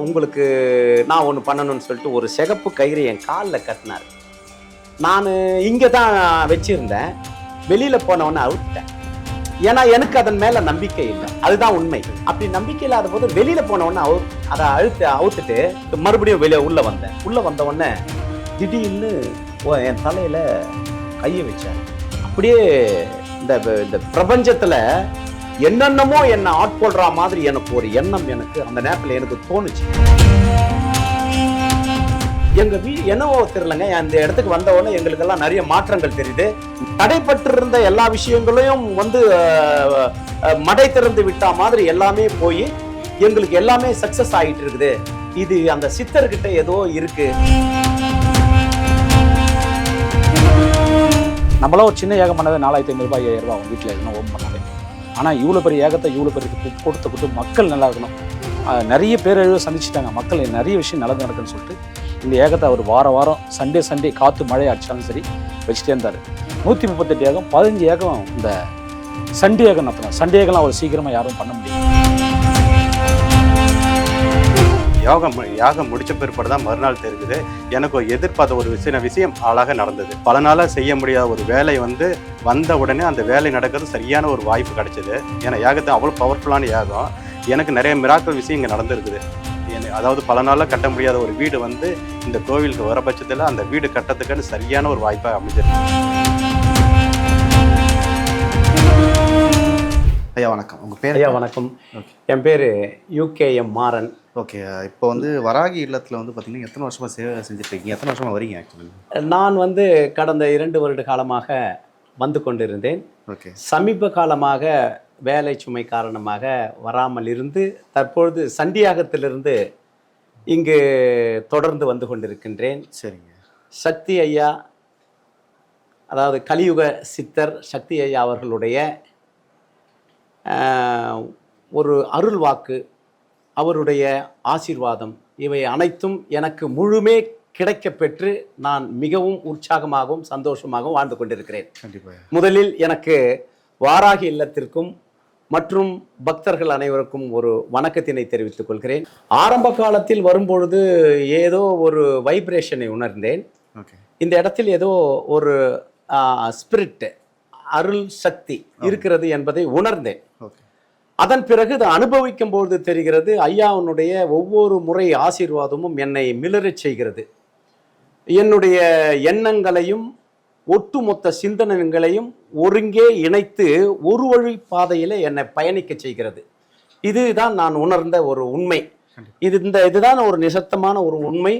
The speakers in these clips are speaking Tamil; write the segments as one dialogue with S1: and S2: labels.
S1: உங்களுக்கு நான் ஒன்று பண்ணணும்னு சொல்லிட்டு ஒரு சிகப்பு கயிறு என் காலில் கட்டினார். நான் இங்கே தான் வச்சுருந்தேன். வெளியில் போனவொன்னே அவுட்டேன் ஏன்னா எனக்கு அதன் மேலே நம்பிக்கை இல்லை. அதுதான் உண்மை. அப்படி நம்பிக்கை இல்லாத போது வெளியில் போனவொன்னே அவு அதை அழுத்து அவுத்துட்டு மறுபடியும் வெளியே உள்ளே வந்தேன். உள்ளே வந்தவொடனே திடீர்னு ஓ- என் தலையில் கையை வச்சேன் அப்படியே இந்த இந்த பிரபஞ்சத்தில் என்னென்னமோ என்னை ஆட்கொள்ற மாதிரி எனக்கு ஒரு எண்ணம் எனக்கு அந்த நேரத்தில் எனக்கு தோணுச்சு. எங்க வீ என்னவோ தெரியலங்க. அந்த இடத்துக்கு வந்த உடனே எங்களுக்கெல்லாம் நிறைய மாற்றங்கள் தெரியுது. தடைப்பட்டிருந்த எல்லா விஷயங்களையும் வந்து மடை திறந்து விட்டா மாதிரி எல்லாமே போய் எங்களுக்கு எல்லாமே சக்சஸ் ஆகிட்டு இருக்குது. இது அந்த சித்தர்கிட்ட ஏதோ இருக்கு.
S2: நம்மளாம் ஒரு சின்ன ஏகம் பண்ணது நாலாயிரத்தி ஐநூறுபா ஐயாயிரம் ரூபாய் அவங்க வீட்டில் எதுனா ஓம் பண்ணலாம் ஆனால் இவ்வளோ பெரிய ஏகத்தை இவ்வளோ பெரிய கு- கொடுத்து கொடுத்து மக்கள் நல்லா இருக்கணும். நிறைய பேரழிவு சந்திச்சிட்டாங்க. மக்கள் நிறைய விஷயம் நல்லது நடக்குன்னு சொல்லிட்டு இந்த ஏகத்தை அவர் வாரம் வாரம் சண்டே சண்டே காற்று மழை அடித்தாலும் சரி வச்சுட்டே இருந்தார். நூற்றி முப்பத்தெட்டு ஏகம் பதினஞ்சு ஏகம் இந்த சண்டே ஏகம் நடத்தினார் சண்டே ஏகம்லாம் அவர் சீக்கிரமாக யாரும் பண்ண முடியும்
S3: யோகம் யாகம் முடிச்ச பிற்பாடு தான் மறுநாள் தெரிஞ்சது. எனக்கு ஒரு எதிர்பார்த்த ஒரு சின்ன விஷயம் அழகாக நடந்தது. பல நாளாக செய்ய முடியாத ஒரு வேலை வந்து வந்த உடனே அந்த வேலை நடக்கிறது சரியான ஒரு வாய்ப்பு கிடைச்சது. ஏன்னா யாகத்தை அவ்வளோ பவர்ஃபுல்லான யாகம். எனக்கு நிறைய மிராக்கல் விஷயம் இங்கே நடந்திருக்குது. அதாவது பல நாளாக கட்ட முடியாத ஒரு வீடு வந்து இந்த கோவிலுக்கு வர பட்சத்தில் அந்த வீடு கட்டத்துக்கான சரியான ஒரு வாய்ப்பாக அமைஞ்சிருக்கு.
S4: ஐயா வணக்கம். உங்கள் பேர்
S1: ஐயா வணக்கம். என் பேர் யூகேஎம் மாறன்.
S4: ஓகே இப்போ வந்து வராகி இல்லத்தில் வந்து பார்த்தீங்கன்னா எத்தனை வருஷமாக சேவை செஞ்சுட்டு இருக்கீங்க எத்தனை வருஷமாக வரீங்க ஆக்சுவலி
S1: நான் வந்து கடந்த இரண்டு வருட காலமாக வந்து கொண்டிருந்தேன்.
S4: ஓகே.
S1: சமீப காலமாக வேலை சுமை காரணமாக வராமல் இருந்து தற்பொழுது சண்டியாகத்திலிருந்து இங்கு தொடர்ந்து வந்து கொண்டிருக்கின்றேன்.
S4: சரிங்க.
S1: சக்தி ஐயா அதாவது கலியுக சித்தர் சக்தி ஐயா அவர்களுடைய ஒரு அருள் வாக்கு அவருடைய ஆசீர்வாதம். இவை அனைத்தும் எனக்கு முழுமே கிடைக்கப் பெற்று நான் மிகவும் உற்சாகமாகவும் சந்தோஷமாகவும் வாழ்ந்து கொண்டிருக்கிறேன். முதலில் எனக்கு வாராகி இல்லத்திற்கும் மற்றும் பக்தர்கள் அனைவருக்கும் ஒரு வணக்கத்தினை தெரிவித்துக் கொள்கிறேன். ஆரம்ப காலத்தில் வரும்பொழுது ஏதோ ஒரு வைப்ரேஷனை உணர்ந்தேன். இந்த இடத்தில் ஏதோ ஒரு ஸ்பிரிட் அருள் சக்தி இருக்கிறது என்பதை உணர்ந்தேன்.
S4: ஓகே.
S1: அதன் பிறகு இதை அனுபவிக்கும் பொழுது தெரிகிறது ஐயாவுடைய ஒவ்வொரு முறை ஆசீர்வாதமும் என்னை மிளறச் செய்கிறது. என்னுடைய எண்ணங்களையும் ஒட்டுமொத்த சிந்தனைகளையும் ஒருங்கே இணைத்து ஒரு வழி பாதையில என்னை பயணிக்க செய்கிறது. இதுதான் நான் உணர்ந்த ஒரு உண்மை. இது இந்த இதுதான் ஒரு நிசப்தமான ஒரு உண்மை.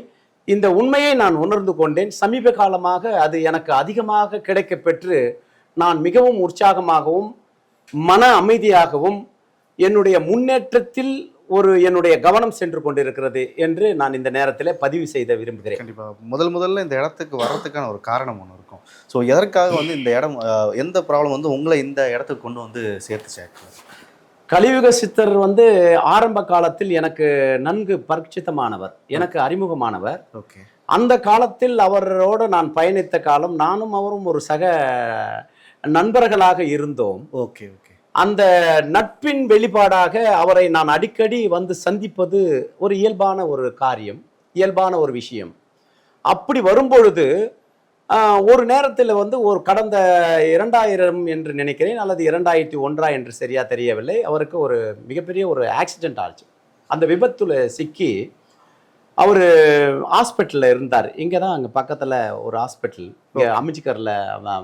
S1: இந்த உண்மையை நான் உணர்ந்து கொண்டேன். சமீப காலமாக அது எனக்கு அதிகமாக கிடைக்கப் பெற்று நான் மிகவும் உற்சாகமாகவும் மன அமைதியாகவும் என்னுடைய முன்னேற்றத்தில் ஒரு என்னுடைய கவனம் சென்று கொண்டிருக்கிறது என்று நான் இந்த நேரத்தில் பதிவு செய்த விரும்புகிறேன்.
S4: கண்டிப்பாக முதல் முதல்ல இந்த இடத்துக்கு வர்றதுக்கான ஒரு காரணம் ஒன்று இருக்கும். ஸோ எதற்காக வந்து இந்த இடம் எந்த ப்ராப்ளம் வந்து உங்களை இந்த இடத்துக்கு கொண்டு வந்து சேர்த்துச்சு? ஆக்சுவலாக
S1: கலியுக சித்தர் வந்து ஆரம்ப காலத்தில் எனக்கு நன்கு பரிச்சிதமானவர் எனக்கு அறிமுகமானவர்.
S4: ஓகே.
S1: அந்த காலத்தில் அவரோடு நான் பயணித்த காலம் நானும் அவரும் ஒரு சக நண்பர்களாக இருந்தோம்.
S4: Okay okay.
S1: அந்த நட்பின் வெளிப்பாடாக அவரை நான் அடிக்கடி வந்து சந்திப்பது ஒரு இயல்பான ஒரு காரியம் இயல்பான ஒரு விஷயம். அப்படி வரும்பொழுது ஒரு நேரத்தில் வந்து ஒரு கடந்த இரண்டாயிரம் என்று நினைக்கிறேன் அல்லது இரண்டாயிரத்தி ஒன்றா என்று சரியாக தெரியவில்லை. அவருக்கு ஒரு மிகப்பெரிய ஒரு ஆக்சிடெண்ட் ஆச்சு. அந்த விபத்தில் சிக்கி அவர் ஹாஸ்பிட்டலில் இருந்தார். இங்கே தான் அங்கே பக்கத்தில் ஒரு ஹாஸ்பிட்டல் இங்கே அமிச்சிக்கரில்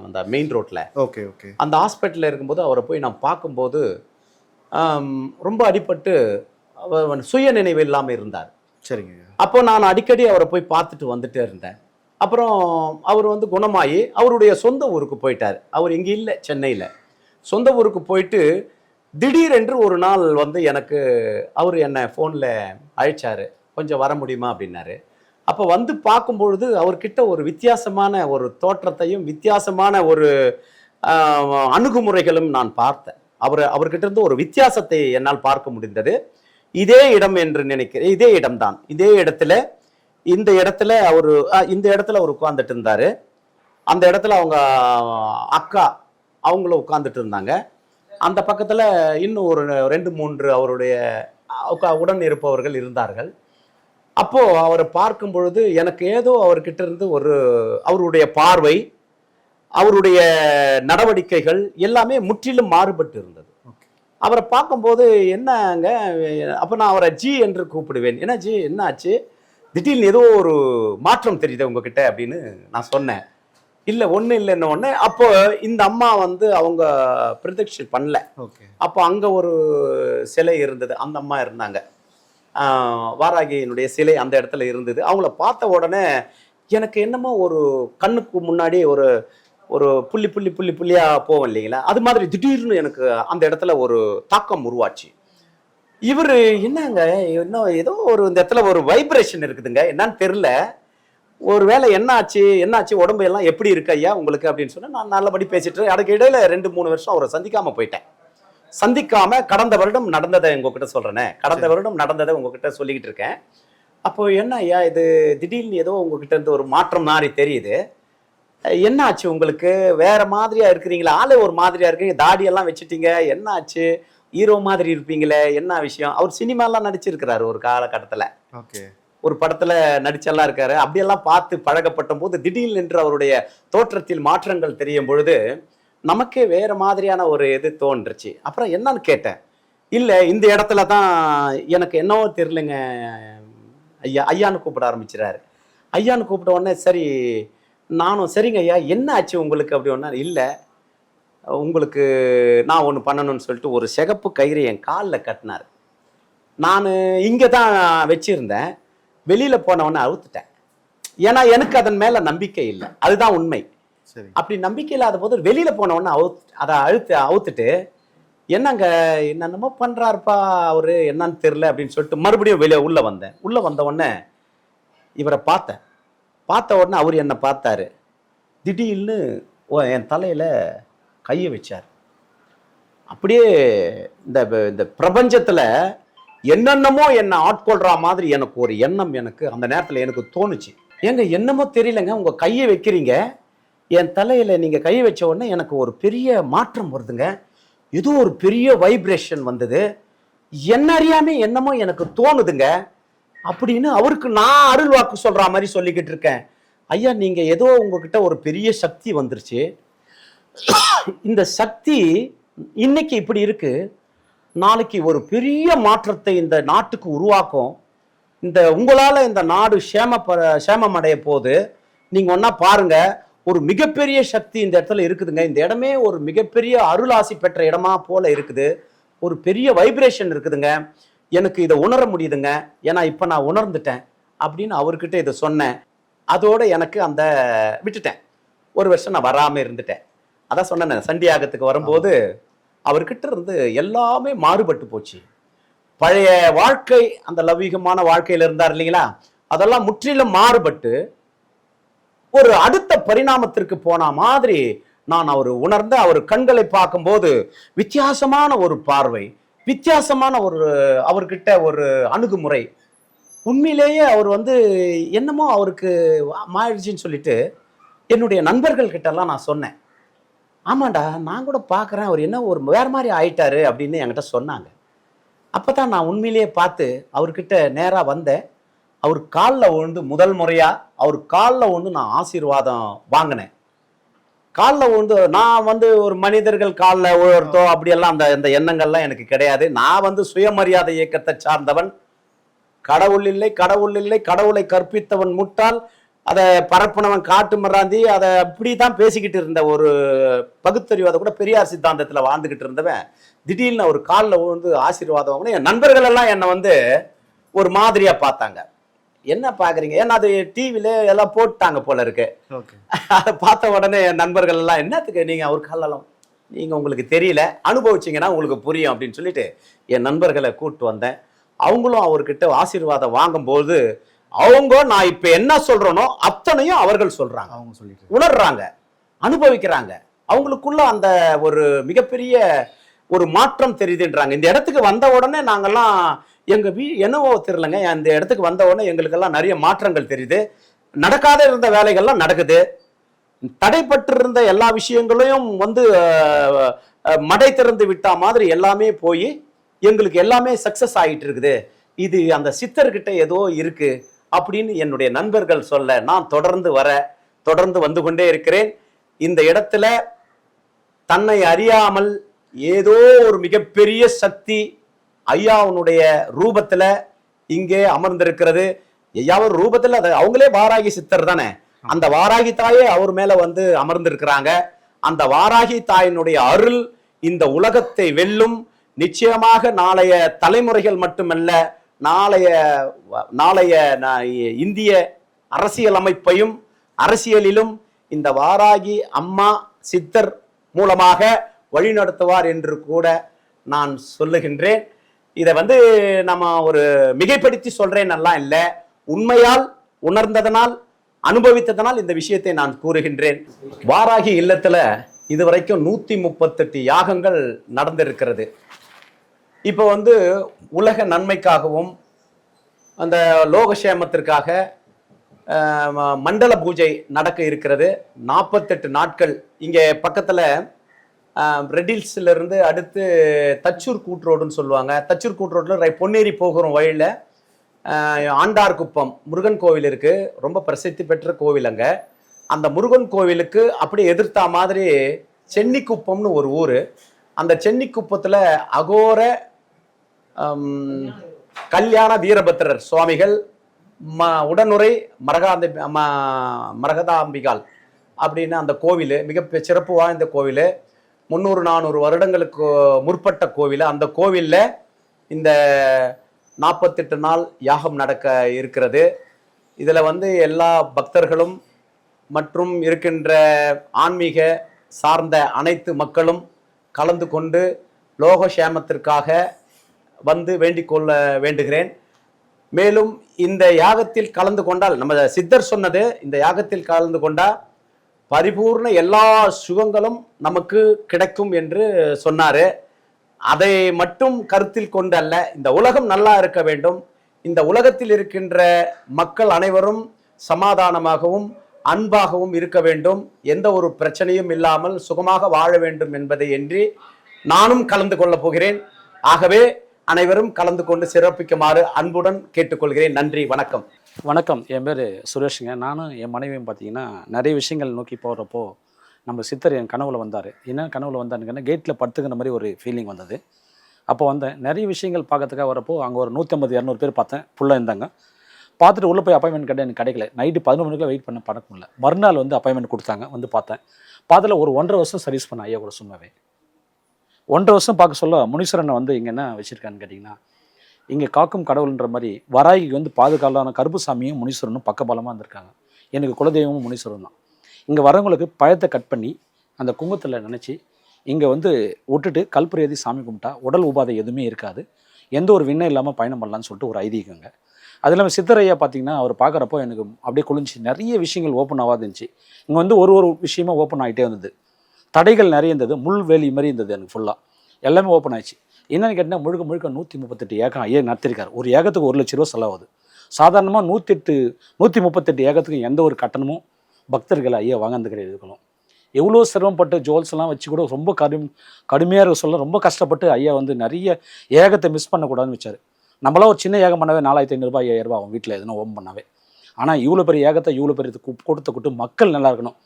S1: அந்த மெயின் ரோட்டில்
S4: ஓகே ஓகே
S1: அந்த ஹாஸ்பிட்டலில் இருக்கும்போது அவரை போய் நான் பார்க்கும்போது ரொம்ப அடிபட்டு அவர் சுய நினைவு இல்லாமல் இருந்தார்.
S4: சரிங்க.
S1: அப்போ நான் அடிக்கடி அவரை போய் பார்த்துட்டு வந்துட்டே இருந்தேன். அப்புறம் அவர் வந்து குணமாகி அவருடைய சொந்த ஊருக்கு போயிட்டார். அவர் இங்கே இல்லை சென்னையில். சொந்த ஊருக்கு போயிட்டு திடீரென்று ஒரு நாள் வந்து எனக்கு அவர் என்னை ஃபோனில் அழைச்சாரு. கொஞ்சம் வர முடியுமா அப்படின்னாரு. அப்போ வந்து பார்க்கும்பொழுது அவர்கிட்ட ஒரு வித்தியாசமான ஒரு தோற்றத்தையும் வித்தியாசமான ஒரு அணுகுமுறைகளும் நான் பார்த்தேன். அவர் அவர்கிட்ட இருந்து ஒரு வித்தியாசத்தை என்னால் பார்க்க முடிந்தது. இதே இடம் என்று நினைக்கிறேன். இதே இடம்தான். இதே இடத்துல இந்த இடத்துல அவர் இந்த இடத்துல அவர் உட்கார்ந்துட்டு இருந்தார். அந்த இடத்துல அவங்க அக்கா அவங்களும் உட்காந்துட்டு இருந்தாங்க. அந்த பக்கத்தில் இன்னும் ஒரு ரெண்டு மூன்று அவருடைய உக்கா- உடன் இருப்பவர்கள் இருந்தார்கள். அப்போ அவரை பார்க்கும் பொழுது எனக்கு ஏதோ அவர்கிட்ட இருந்து ஒரு அவருடைய பார்வை அவருடைய நடவடிக்கைகள் எல்லாமே முற்றிலும் மாறுபட்டு இருந்தது. அவரை பார்க்கும்போது என்னங்க அப்போ நான் அவரை ஜி என்று கூப்பிடுவேன். என்ன ஜி என்ன ஆச்சு? திடீர்னு ஏதோ ஒரு மாற்றம் தெரியுது உங்ககிட்ட அப்படின்னு நான் சொன்னேன். இல்லை ஒன்றும் இல்லைன்னு ஒன்று அப்போ இந்த அம்மா வந்து அவங்க பிரதட்சி பண்ணல.
S4: ஓகே.
S1: அப்போ அங்கே ஒரு சிலை இருந்தது. அந்த அம்மா இருந்தாங்க. வாராகியினுடைய சிலை அந்த இடத்துல இருந்தது. அவங்கள பார்த்த உடனே எனக்கு என்னமோ ஒரு கண்ணுக்கு முன்னாடி ஒரு ஒரு புள்ளி புள்ளி புள்ளி புள்ளியாக போவோம் இல்லைங்களா? அது மாதிரி திடீர்னு எனக்கு அந்த இடத்துல ஒரு தாக்கம் உருவாச்சு. இவர் என்னங்க? இன்னும் ஏதோ ஒரு இந்த இடத்துல ஒரு வைப்ரேஷன் இருக்குதுங்க. என்னன்னு தெரில ஒரு வேளை என்ன ஆச்சு என்ன ஆச்சு உடம்பு எல்லாம் எப்படி இருக்கு ஐயா உங்களுக்கு அப்படின்னு சொன்னால் நான் நல்லபடி பேசிட்டு அதுக்கு இடையில ரெண்டு மூணு வருஷம் அவரை சந்திக்காமல் போயிட்டேன். சந்திக்காம கடந்த வருடம் நடந்ததை உங்ககிட்ட சொல்றேனே. கடந்த வருடம் நடந்ததை உங்ககிட்ட சொல்லிக்கிட்டு இருக்கேன். அப்போ என்ன ஐயா இது திடீர்னு ஏதோ உங்ககிட்ட இருந்து ஒரு மாற்றம் மாதிரி தெரியுது. என்ன ஆச்சு உங்களுக்கு? வேற மாதிரியா இருக்கிறீங்களா? ஆளே ஒரு மாதிரியா இருக்கீங்க. தாடி எல்லாம் வச்சுட்டீங்க. என்ன ஆச்சு? ஹீரோ மாதிரி இருப்பீங்களே. என்ன விஷயம்? அவர் சினிமாலாம் நடிச்சிருக்கிறாரு ஒரு காலகட்டத்துல.
S4: ஓகே.
S1: ஒரு படத்துல நடிச்செல்லாம் இருக்காரு. அப்படியெல்லாம் பார்த்து பழகப்பட்ட போது திடீர்னு என்று அவருடைய தோற்றத்தில் மாற்றங்கள் தெரியும் பொழுது நமக்கே வேற மாதிரியான ஒரு இது தோன்றுச்சு. அப்புறம் என்னன்னு கேட்டேன். இல்லை இந்த இடத்துல தான் எனக்கு என்னவோ தெரியலங்க ஐயா ஐயான்னு கூப்பிட ஆரம்பிச்சிடாரு ஐயான்னு கூப்பிட்ட உடனே சரி நானும் சரிங்க ஐயா என்ன ஆச்சு உங்களுக்கு? அப்படி ஒன்றா இல்லை உங்களுக்கு நான் ஒன்று பண்ணணும்னு சொல்லிட்டு ஒரு சிகப்பு கயிறு என் காலில் கட்டினார். நான் இங்கே தான் வச்சிருந்தேன். வெளியில் போனவொடனே அவுத்துட்டேன் ஏன்னா எனக்கு அதன் மேலே நம்பிக்கை இல்லை. அதுதான் உண்மை. அப்படி நம்பிக்கை இல்லாத போது வெளியில போனவொடனே அவுத் அதை அழுத்து அவுத்துட்டு என்னங்க என்னென்னமோ பண்றாருப்பா அவரு என்னன்னு தெரியல அப்படின்னு சொல்லிட்டு மறுபடியும் வெளியே உள்ள வந்தேன். உள்ள வந்த உடனே இவரை பார்த்தேன். பார்த்த உடனே அவர் என்னை பார்த்தாரு. திடீர்னு ஓ என் தலையில கையை வச்சார். அப்படியே இந்த இந்த பிரபஞ்சத்தில் என்னென்னமோ என்னை ஆட்கொள்கிற மாதிரி எனக்கு ஒரு எண்ணம் எனக்கு அந்த நேரத்தில் எனக்கு தோணுச்சு. ஏங்க என்னமோ தெரியலங்க உங்கள் கையை வைக்கிறீங்க. என் தலையில் நீங்கள் கை வச்ச உடனே எனக்கு ஒரு பெரிய மாற்றம் வருதுங்க. ஏதோ ஒரு பெரிய வைப்ரேஷன் வந்தது. என்ன அறியாம என்னமோ எனக்கு தோணுதுங்க. அப்படின்னு அவருக்கு நான் அருள் வாக்கு சொல்கிற மாதிரி சொல்லிக்கிட்டு இருக்கேன். ஐயா நீங்கள் ஏதோ உங்ககிட்ட ஒரு பெரிய சக்தி வந்துருச்சு. இந்த சக்தி இன்னைக்கு இப்படி இருக்கு. நாளைக்கு ஒரு பெரிய மாற்றத்தை இந்த நாட்டுக்கு உருவாக்கும். இந்த உங்களால் இந்த நாடு சேம சேமம் அடைய போகுது. நீங்கள் ஒன்றா பாருங்க. ஒரு மிகப்பெரிய சக்தி இந்த இடத்துல இருக்குதுங்க. இந்த இடமே ஒரு மிகப்பெரிய அருளாசி பெற்ற இடமா போல இருக்குது. ஒரு பெரிய வைப்ரேஷன் இருக்குதுங்க. எனக்கு இதை உணர முடியுதுங்க. ஏன்னா இப்போ நான் உணர்ந்துட்டேன் அப்படின்னு அவர்கிட்ட இதை சொன்னேன். அதோட எனக்கு அந்த விட்டுட்டேன். ஒரு வருஷம் நான் வராமல் இருந்துட்டேன். அதான் சொன்னேன் சண்டியாகத்துக்கு வரும்போது அவர்கிட்ட இருந்து எல்லாமே மாறுபட்டு போச்சு. பழைய வாழ்க்கை அந்த லௌகீகமான வாழ்க்கையில் இருந்தார் இல்லைங்களா? அதெல்லாம் முற்றிலும் மாறுபட்டு ஒரு அடுத்த பரிணாமத்திற்கு போன மாதிரி நான் அவர் உணர்ந்த அவர் கண்களை பார்க்கும்போது வித்தியாசமான ஒரு பார்வை வித்தியாசமான ஒரு அவர்கிட்ட ஒரு அணுகுமுறை. உண்மையிலேயே அவர் வந்து என்னமோ அவருக்கு மாறிடுச்சுன்னு சொல்லிட்டு என்னுடைய நண்பர்கள் கிட்டலாம் நான் சொன்னேன். ஆமாண்டா நான் கூட பார்க்குறேன் அவர் என்ன ஒரு வேறு மாதிரி ஆயிட்டாரு அப்படின்னு என்கிட்ட சொன்னாங்க. அப்போ தான் நான் உண்மையிலேயே பார்த்து அவர்கிட்ட நேராக வந்தேன். அவர் காலில் விழுந்து முதல் முறையாக அவர் காலில் விழுந்து நான் ஆசீர்வாதம் வாங்கினேன். காலில் விழுந்து நான் வந்து ஒரு மனிதர்கள் காலில் விழுறதோ அப்படியெல்லாம் அந்த இந்த எண்ணங்கள்லாம் எனக்கு கிடையாது. நான் வந்து சுயமரியாதை இயக்கத்தை சார்ந்தவன். கடவுள் இல்லை கடவுள் இல்லை கடவுளை கற்பித்தவன் முட்டால் அதை பரப்புனவன் காட்டு மராந்தி. அதை அப்படி தான் பேசிக்கிட்டு இருந்த ஒரு பகுத்தறிவாத கூட பெரியார் சித்தாந்தத்தில் வாழ்ந்துக்கிட்டு இருந்தவன். திடீர்னு அவர் காலில் விழுந்து ஆசீர்வாதம் வாங்கினேன். என் நண்பர்கள் எல்லாம் என்னை வந்து ஒரு மாதிரியாக பார்த்தாங்க. என்ன பார்க்குறீங்க ஏன்னா அது டிவில எல்லாம் போட்டாங்க போல இருக்கு. அதை பார்த்த உடனே என் நண்பர்கள் எல்லாம் என்னத்துக்கு நீங்க அவர் காலெல்லாம் நீங்க உங்களுக்கு தெரியல. அனுபவிச்சீங்கன்னா உங்களுக்கு புரியும் அப்படின்னு சொல்லிட்டு என் நண்பர்களை கூட்டு வந்தேன். அவங்களும் அவர்கிட்ட ஆசீர்வாதம் வாங்கும்போது அவங்க நான் இப்ப என்ன சொல்றேனோ அத்தனையும் அவர்கள் சொல்றாங்க.
S4: அவங்க சொல்லிட்டு
S1: உணர்றாங்க. அனுபவிக்கிறாங்க. அவங்களுக்குள்ள அந்த ஒரு மிகப்பெரிய ஒரு மாற்றம் தெரியுதுன்றாங்க. இந்த இடத்துக்கு வந்த உடனே நாங்கெல்லாம் எங்கள் வீ என்னவோ தெரியலங்க. அந்த இடத்துக்கு வந்த உடனே எங்களுக்கெல்லாம் நிறைய மாற்றங்கள் தெரியுது. நடக்காத இருந்த வேலைகள்லாம் நடக்குது. தடைப்பட்டிருந்த எல்லா விஷயங்களையும் வந்து மடை திறந்து விட்டா மாதிரி எல்லாமே போய் எங்களுக்கு எல்லாமே சக்சஸ் ஆகிட்டு இருக்குது. இது அந்த சித்தர்கிட்ட ஏதோ இருக்கு அப்படின்னு என்னுடைய நண்பர்கள் சொல்ல நான் தொடர்ந்து வர தொடர்ந்து வந்து கொண்டே இருக்கிறேன். இந்த இடத்துல தன்னை அறியாமல் ஏதோ ஒரு மிகப்பெரிய சக்தி ஐயாவுனுடைய ரூபத்துல இங்கே அமர்ந்திருக்கிறது. ஐயாவும் ரூபத்துல அது அவங்களே வாராகி சித்தர் தானே. அந்த வாராகி தாயே அவர் மேல வந்து அமர்ந்திருக்கிறாங்க. அந்த வாராகி தாயினுடைய அருள் இந்த உலகத்தை வெல்லும். நிச்சயமாக நாளைய தலைமுறைகள் மட்டுமல்ல நாளைய நாளைய இந்திய அரசியல் அமைப்பையும் அரசியலிலும் இந்த வாராகி அம்மா சித்தர் மூலமாக வழிநடத்துவார் என்று கூட நான் சொல்லுகின்றேன். இதை வந்து நம்ம ஒரு மிகைப்படுத்தி சொல்றேன்னெல்லாம் இல்லை. உண்மையால் உணர்ந்ததனால் அனுபவித்ததனால் இந்த விஷயத்தை நான் கூறுகின்றேன். வாராகி இல்லத்தில் இதுவரைக்கும் நூற்றி முப்பத்தெட்டு யாகங்கள் நடந்திருக்கிறது. இப்போ வந்து உலக நன்மைக்காகவும் அந்த லோகசேமத்திற்காக ம- மண்டல பூஜை நடக்க இருக்கிறது. நாற்பத்தெட்டு நாட்கள் இங்கே பக்கத்தில் ரெட்டில்ஸ்லேருந்து அடுத்து தச்சூர் கூட்ரோடுன்னு சொல்லுவாங்க. தச்சூர் கூட்ரோடில் ரை பொன்னேரி போகிற வழியில் ஆண்டார்குப்பம் முருகன் கோவில் இருக்குது ரொம்ப பிரசித்தி பெற்ற கோவில் அங்கே. அந்த முருகன் கோவிலுக்கு அப்படியே எதிர்த்தா மாதிரி சென்னிக்குப்பம்னு ஒரு ஊர். அந்த சென்னிக்குப்பத்தில் அகோர கல்யாண வீரபத்திரர் சுவாமிகள் ம உடனுரை மரகாந்தி ம- மரகதாம்பிகால் அப்படின்னு அந்த கோவில் மிக சிறப்பு வாய்ந்த கோவில். முந்நூறு நானூறு வருடங்களுக்கு முற்பட்ட கோவில். அந்த கோவிலில் இந்த நாற்பத்தெட்டு நாள் யாகம் நடக்க இருக்கிறது. இதில் வந்து எல்லா பக்தர்களும் மற்றும் இருக்கின்ற ஆன்மீக சார்ந்த அனைத்து மக்களும் கலந்து கொண்டு லோகக்ஷேமத்திற்காக வந்து வேண்டிக் கொள்ள வேண்டுகிறேன். மேலும் இந்த யாகத்தில் கலந்து கொண்டால் நம்ம சித்தர் சொன்னது இந்த யாகத்தில் கலந்து கொண்டால் பரிபூர்ண எல்லா சுகங்களும் நமக்கு கிடைக்கும் என்று சொன்னாரு. அதை மட்டும் கருத்தில் கொண்டல்ல இந்த உலகம் நல்லா இருக்க வேண்டும். இந்த உலகத்தில் இருக்கின்ற மக்கள் அனைவரும் சமாதானமாகவும் அன்பாகவும் இருக்க வேண்டும். எந்த ஒரு பிரச்சனையும் இல்லாமல் சுகமாக வாழ வேண்டும் என்பதை என்று நானும் கலந்து கொள்ளப் போகிறேன். ஆகவே அனைவரும் கலந்து கொண்டு சிறப்பிக்குமாறு அன்புடன் கேட்டுக்கொள்கிறேன். நன்றி வணக்கம்.
S2: வணக்கம். என் பேர் சுரேஷுங்க. நானும் என் மனைவியும் பார்த்தீங்கன்னா நிறைய விஷயங்கள் நோக்கி போகிறப்போ நம்ம சித்தர் என் கனவுல வந்தார். என்ன கனவுல வந்தாருங்கன்னா கேட்டில் படுத்துக்கிற மாதிரி ஒரு ஃபீலிங் வந்தது. அப்போ வந்தேன். நிறைய விஷயங்கள் பார்க்கறதுக்காக வரப்போ அங்கே ஒரு நூற்றம்பது இரநூறு பேர் பார்த்தேன். ஃபுல்லாக இருந்தாங்க. பார்த்துட்டு உள்ளே போய் அப்பாயின்மெண்ட் கேட்டேன். எனக்கு கிடைக்கல. நைட்டு பதினொரு மணிக்கு வெயிட் பண்ண படக்க முடியல. மறுநாள் வந்து அப்பாயின்மெண்ட் கொடுத்தாங்க. வந்து பார்த்தேன். பார்த்ததில் ஒரு ஒன்றரை வருஷம் சர்வீஸ் பண்ண ஐயா கூட சும்மாவே. ஒன்றரை வருஷம் பார்க்க சொல்ல முனீஸ்வரனை வந்து இங்கே என்ன வச்சுருக்கான்னு கேட்டிங்கன்னா இங்கே காக்கும் கடவுள்ன்ற மாதிரி வராய்க்கு வந்து பாதுகாலான கருப்புசாமியும் முனீஸ்வரனும் பக்கபலமாக இருந்திருக்காங்க. எனக்கு குலதெய்வமும் முனீஸ்வரன் தான். இங்கே வரவங்களுக்கு பழத்தை கட் பண்ணி அந்த குங்குமத்தில் நினச்சி இங்கே வந்து விட்டுட்டு கல்புரியதி சாமி கும்பிட்டா உடல் உபாதை எதுவுமே இருக்காது. எந்த ஒரு விண்ணம் இல்லாமல் பயணம் பண்ணலான்னு சொல்லிட்டு ஒரு ஐதீகங்க அது இல்லாமல் சித்தரையா பார்த்தீங்கன்னா அவர் பார்க்குறப்போ எனக்கு அப்படியே குளிஞ்சு நிறைய விஷயங்கள் ஓப்பன் ஆகாது இருந்துச்சு. இங்கே வந்து ஒரு ஒரு விஷயமா ஓப்பன் ஆகிட்டே இருந்தது. தடைகள் நிறைய இருந்தது. முள்வேலி மாதிரி இருந்தது எனக்கு ஃபுல்லாக எல்லாமே ஓப்பன் ஆயிடுச்சு. என்னென்னு கேட்டால் முழுக்க முழுக்க நூற்றி முப்பத்தெட்டு ஏக்கம் ஐயா நடத்திருக்காரு. ஒரு ஏகத்துக்கு ஒரு லட்ச ரூபா செலவாகுது. சாதாரணமாக நூற்றெட்டு நூற்றி முப்பத்தெட்டு ஏகத்துக்கும் எந்த ஒரு கட்டணமும் பக்தர்கள் ஐயா வாங்கிறது கிடையாது இருக்கணும் எவ்வளோ சிரமப்பட்டு ஜுவல்ஸ் எல்லாம் வச்சு கூட ரொம்ப கடும் கடுமையாக இருக்க சொல்ல ரொம்ப கஷ்டப்பட்டு ஐயா வந்து நிறைய ஏகத்தை மிஸ் பண்ணக்கூடாதுன்னு வச்சார். நம்மளாம் ஒரு சின்ன ஏகம் பண்ணவே நாலாயிரத்தி ஐநூறுரூபா ஐயாயிரரூபா ரூபாய் ஆகும். வீட்டில் எதுனா ஓம் பண்ணாவே. ஆனால் இவ்வளோ பெரிய ஏகத்தை இவ்வளோ பெரிய கு- கொடுத்த கூட்டு மக்கள் நல்லா இருக்கணும்.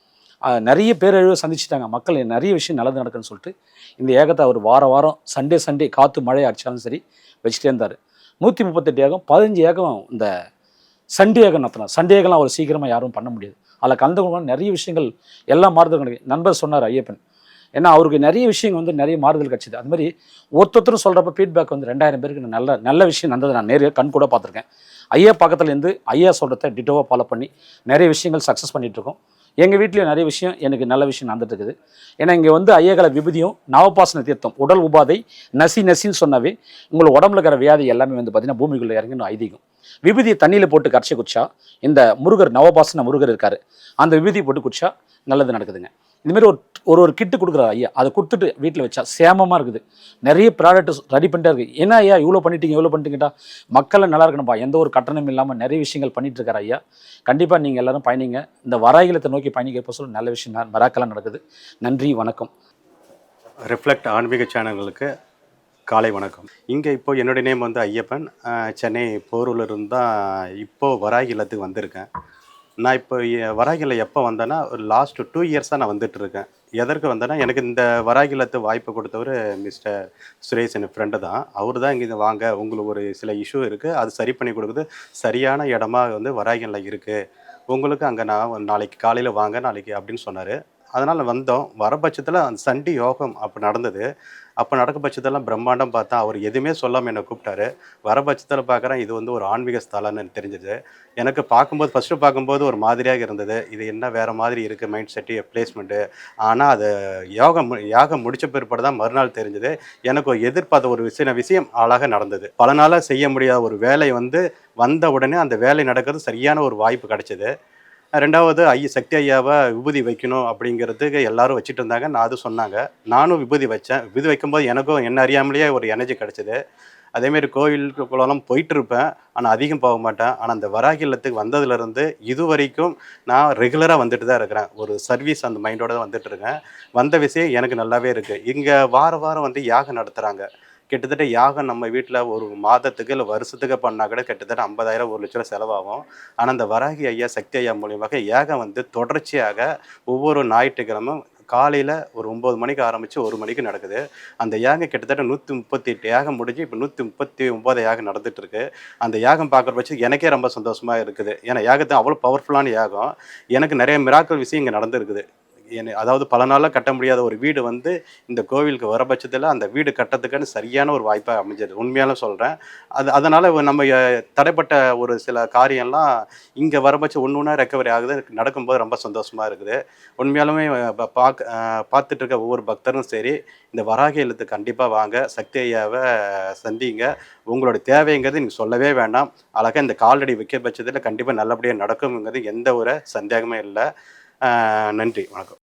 S2: நிறைய பேரழிவு சந்திச்சிட்டாங்க. மக்கள் நிறைய விஷயம் நல்லது நடக்குன்னு சொல்லிட்டு இந்த ஏகத்தை அவர் வார வாரம் சண்டே சண்டே காற்று மழை அடிச்சாலும் சரி வச்சுட்டே இருந்தார். நூற்றி முப்பத்தெட்டு ஏகம் பதினஞ்சு ஏகம் இந்த சண்டே ஏகம் நடத்தினார். சண்டே ஏகம்லாம் அவர் சீக்கிரமாக யாரும் பண்ண முடியாது. அதில் கலந்து கொண்டு நிறைய விஷயங்கள் எல்லாம் மாறுதல் கிடைக்கும். நண்பர் சொன்னார் ஐயப்பன். ஏன்னா அவருக்கு நிறைய விஷயங்கள் வந்து நிறைய மாறுதல் கிடச்சிது. அது மாதிரி ஒருத்தொருத்தரும் சொல்கிறப்ப ஃபீட்பேக் வந்து ரெண்டாயிரம் பேருக்கு நல்ல நல்ல விஷயம் நடந்தது நான் நேரில் கண் கூட பார்த்துருக்கேன். ஐயா பக்கத்துலேருந்து ஐயா சொல்கிறத டிட்டோவாக ஃபாலோ பண்ணி நிறைய விஷயங்கள் சக்ஸஸ் இருக்கோம். எங்கள் வீட்லேயும் நிறைய விஷயம் எனக்கு நல்ல விஷயம் நடந்துட்டு இருக்குது ஏன்னா இங்கே வந்து ஐயகல விபூதியும் நவபாசன தீர்த்தம் உடல் உபாதை நசி நசின்னு சொன்னாவே உங்களுக்கு உடம்புல இருக்கிற வியாதி எல்லாமே வந்து பார்த்தீங்கன்னா பூமிக்குள்ளே இறங்கணும் ஐதீகம். விபதியை தண்ணியில் போட்டு கரைச்சி குடிச்சா இந்த முருகர் நவபாசன முருகர் இருக்கார். அந்த விபூதியை போட்டு குடிச்சா நல்லது நடக்குதுங்க. இதுமாரி ஒரு ஒரு ஒரு கிட்டு கொடுக்குறாரு ஐயா. அதை கொடுத்துட்டு வீட்டில் வச்சா சேமமாக இருக்குது. நிறைய ப்ராடக்ட்டு ரெடி பண்ணிட்டே இருக்குது என்ன ஐயா இவ்வளோ பண்ணிட்டீங்க இவ்வளோ பண்ணிட்டீங்கட்டா மக்களை நல்லா இருக்கணும்ப்பா எந்த ஒரு கட்டணம் இல்லாமல் நிறைய விஷயங்கள் பண்ணிட்டு இருக்காரு ஐயா. கண்டிப்பாக நீங்கள் எல்லாரும் பயணிங்க. இந்த வராகிலத்தை நோக்கி பயணிக்கிறப்ப சொல்ல நல்ல விஷயம் ந- மராக்கெல்லாம் நடக்குது. நன்றி வணக்கம்.
S3: ரிஃப்ளெக்ட் ஆன்மீக சேனல்களுக்கு காலை வணக்கம். இங்கே இப்போ என்னுடைய நேம் வந்து ஐயப்பன். சென்னை போரூர்லேருந்து தான் இப்போது வராகி இல்லத்துக்கு வந்திருக்கேன். நான் இப்போ வராகில எப்போ வந்தேன்னா ஒரு லாஸ்ட் டூ இயர்ஸாக நான் வந்துட்டு இருக்கேன் எதற்கு வந்தேன்னா எனக்கு இந்த வராகிலத்து வாய்ப்பு கொடுத்தவர் மிஸ்டர் சுரேஷ் என் ஃப்ரெண்டு தான். அவர் தான் இங்கே வாங்க உங்களுக்கு ஒரு சில இஷ்யூ இருக்குது அது சரி பண்ணி கொடுக்குது. சரியான இடமா வந்து வராகி இருக்குது உங்களுக்கு அங்கே நான் நாளைக்கு காலையில் வாங்க நாளைக்கு அப்படின்னு சொன்னார். அதனால் வந்தோம். வர பட்சத்தில் அந்த சண்டி யோகம் அப்போ நடந்தது. அப்போ நடக்க பட்சத்தெல்லாம் பிரம்மாண்டம் பார்த்தா அவர் எதுவுமே சொல்லாமல் என்னை கூப்பிட்டாரு. வர பட்சத்தில் பார்க்குறேன் இது வந்து ஒரு ஆன்மீக ஸ்தலம்னு தெரிஞ்சது. எனக்கு பார்க்கும்போது ஃபஸ்ட்டு பார்க்கும்போது ஒரு மாதிரியாக இருந்தது. இது என்ன வேறு மாதிரி இருக்குது மைண்ட் செட்டு பிளேஸ்மெண்ட்டு ஆனால் அது யோகம் மு- யாகம் முடிச்ச பிற்பாடு தான் மறுநாள் தெரிஞ்சது. எனக்கு ஒரு எதிர்பார்த்த ஒரு விஷயம் விஷயம் அழகாக நடந்தது. பல நாளாக செய்ய முடியாத ஒரு வேலை வந்து வந்த உடனே அந்த வேலை நடக்கிறது சரியான ஒரு வாய்ப்பு கிடைச்சது. ரெண்டாவது ஐய சக்தி ஐயாவை விபூதி வைக்கணும் அப்படிங்கிறதுக்கு எல்லாரும் வச்சுட்டு இருந்தாங்க. நான் அது சொன்னாங்க. நானும் விபூதி வச்சேன். விபூதி வைக்கும்போது எனக்கும் என்ன அறியாமலேயே ஒரு எனர்ஜி கிடச்சிது. அதேமாரி கோவிலுக்குள்ளெல்லாம் போயிட்டு இருப்பேன் ஆனால் அதிகம் போக மாட்டேன். ஆனால் அந்த வராகி இல்லத்துக்கு வந்ததுலேருந்து இது வரைக்கும் நான் ரெகுலராக வந்துட்டு தான் இருக்கிறேன். ஒரு சர்வீஸ் அந்த மைண்டோட தான் வந்துட்டு இருக்கேன். வந்த விஷயம் எனக்கு நல்லாவே இருக்குது இங்கே வார வாரம் வந்து யாகம் நடத்துகிறாங்க கிட்டத்தட்ட யாகம் நம்ம வீட்டில் ஒரு மாதத்துக்கு இல்லை வருஷத்துக்கு பண்ணால் கூட கிட்டத்தட்ட ஐம்பதாயிரம் ஒரு லட்ச ரூபா செலவாகும். ஆனால் அந்த வராகி ஐயா சக்தி ஐயா மூலியமாக யாகம் வந்து தொடர்ச்சியாக ஒவ்வொரு ஞாயிற்றுக்கிழமை காலையில் ஒரு ஒம்பது மணிக்கு ஆரம்பித்து ஒரு மணிக்கு நடக்குது. அந்த யாகம் கிட்டத்தட்ட நூற்றி முப்பத்தி எட்டு யாகம் முடிஞ்சு இப்போ நூற்றி முப்பத்தி ஒம்பது யாகம் நடந்துட்டு இருக்கு அந்த யாகம் பார்க்குற பட்சம் எனக்கே ரொம்ப சந்தோஷமாக இருக்குது. ஏன்னா யாகத்தை அவ்வளோ பவர்ஃபுல்லான யாகம். எனக்கு நிறைய மிராக்கள் விஷயம் இங்கே நடந்திருக்குது. அதாவது பல நாளாக கட்ட முடியாத ஒரு வீடு வந்து இந்த கோவிலுக்கு வர பட்சத்தில் அந்த வீடு கட்டத்துக்கான சரியான ஒரு வாய்ப்பாக அமைஞ்சது. உண்மையாலும் சொல்கிறேன் அது அதனால் நம்ம தடைப்பட்ட ஒரு சில காரியம்லாம் இங்கே வர பட்சம் ஒன்று ஒன்றா ரெக்கவரி ஆகுது. நடக்கும்போது ரொம்ப சந்தோஷமாக இருக்குது. உண்மையாலுமே பார்க்க பார்த்துட்டு இருக்க ஒவ்வொரு பக்தரும் சரி இந்த வராக எழுத்து கண்டிப்பாக வாங்க. சக்தி ஐயாவை சந்திங்க. உங்களோட தேவைங்கிறது நீங்கள் சொல்லவே வேண்டாம். அழகாக இந்த காலடி வைக்க பட்சத்தில் கண்டிப்பாக நல்லபடியாக நடக்குங்கிறது எந்த ஒரு சந்தேகமே இல்லை. நன்றி. வணக்கம்.